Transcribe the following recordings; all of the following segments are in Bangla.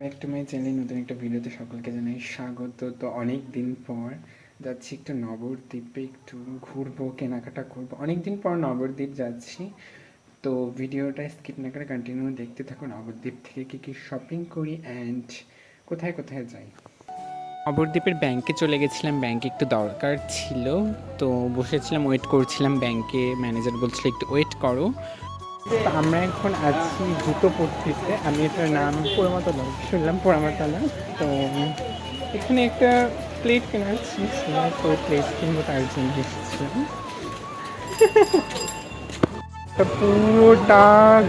ব্যাক টু মাই চ্যানেল নতুন একটা ভিডিওতে সকলকে জানাই স্বাগত। তো অনেক দিন পর যাচ্ছি একটু নবদ্বীপে, একটু ঘুরবো, কেনাকাটা করব। অনেক দিন পর নবদ্বীপ যাচ্ছি। তো ভিডিওটা স্কিপ না করে কন্টিনিউ দেখতে থাকো। নবদ্বীপ থেকে কী কী শপিং করি অ্যান্ড কোথায় কোথায় যাই? নবদ্বীপের ব্যাংকে চলে গেছিলাম। ব্যাংকে একটু দরকার ছিল। তো বসেছিলাম ওয়েট করছিলাম। ব্যাংকে ম্যানেজার বলছিল, একটু ওয়েট করো। আমরা এখন আছি জুতো পড়তেছে আমি এটার নাম পোড়ামাতলা, শুনলাম পোড়ামাতলা তো এখানে একটা প্লেট কেনার ছিল তো প্লেট কিনবো তার জন্য পুরোটা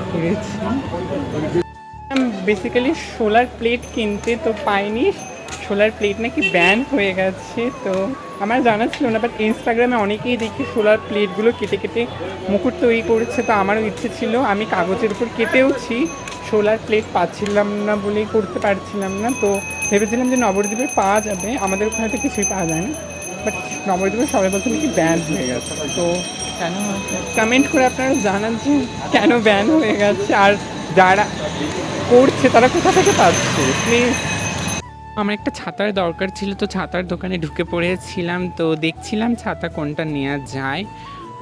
ঘুরেছি। বেসিক্যালি সোলার প্লেট কিনতে তো পাইনি। সোলার প্লেট নাকি ব্যান হয়ে গেছে তো আমার জানা ছিল না বাট ইনস্টাগ্রামে অনেকেই দেখি সোলার প্লেটগুলো কেটে কেটে মুকুট তৈরি করেছে তো আমারও ইচ্ছে ছিল। আমি কাগজের উপর কেটেওছি সোলার প্লেট পাচ্ছিলাম না বলেই করতে পারছিলাম না তো ভেবেছিলাম যে নবদ্বীপে পাওয়া যাবে আমাদের ওখানে তো কিছুই পাওয়া যায় না বাট নবদ্বীপে সবাই বলছে নাকি ব্যান হয়ে গেছে তো কেন কমেন্ট করে আপনারা জানান যে কেন ব্যান হয়ে গেছে আর যারা করছে তারা কোথা থেকে পাচ্ছে? প্লিজ আমার একটা ছাতার দরকার ছিল, তো ছাতার দোকানে ঢুকে পড়েছিলাম, তো দেখছিলাম ছাতা কোনটা নেওয়া যায়।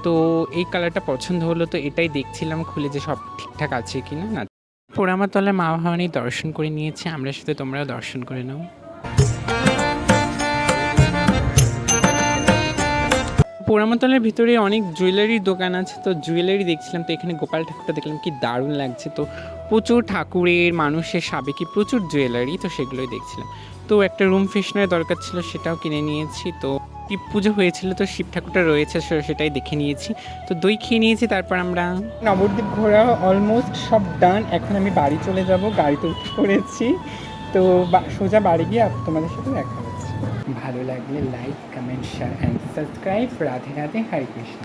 তো এই কালারটা পছন্দ হলো, তো এটাই দেখছিলাম, খুলে যে সব ঠিকঠাক আছে কি না। পোড়ামাতলায় মা ভবানী দর্শন করে নিয়েছে, আমরা সাথে তোমরাও দর্শন করে নাও। পোড়ামাতলার ভিতরে অনেক জুয়েলারির দোকান আছে, তো জুয়েলারি দেখছিলাম, তো এখানে গোপাল ঠাকুরটা দেখলাম, কি দারুণ লাগছে। তো প্রচুর ঠাকুরের, মানুষের সাবেকি, প্রচুর জুয়েলারি, তো সেগুলোই দেখছিলাম। তো একটা রুম ফ্রেশনার দরকার ছিল, সেটাও কিনে নিয়েছি, তো শিব পুজো হয়েছিল, তো শিব ঠাকুরটা রয়েছে সেটাই দেখে নিয়েছি। তো দই খেয়ে নিয়েছি, তারপর আমরা নবদ্বীপ ঘোরা অলমোস্ট সব ডান এখন আমি বাড়ি চলে যাব, গাড়িতে উঠে পড়েছি। তো সোজা বাড়ি গিয়ে তোমাদের সাথে দেখা ভালো লাগলে like comment share and subscribe Radhe Radhe Hare Krishna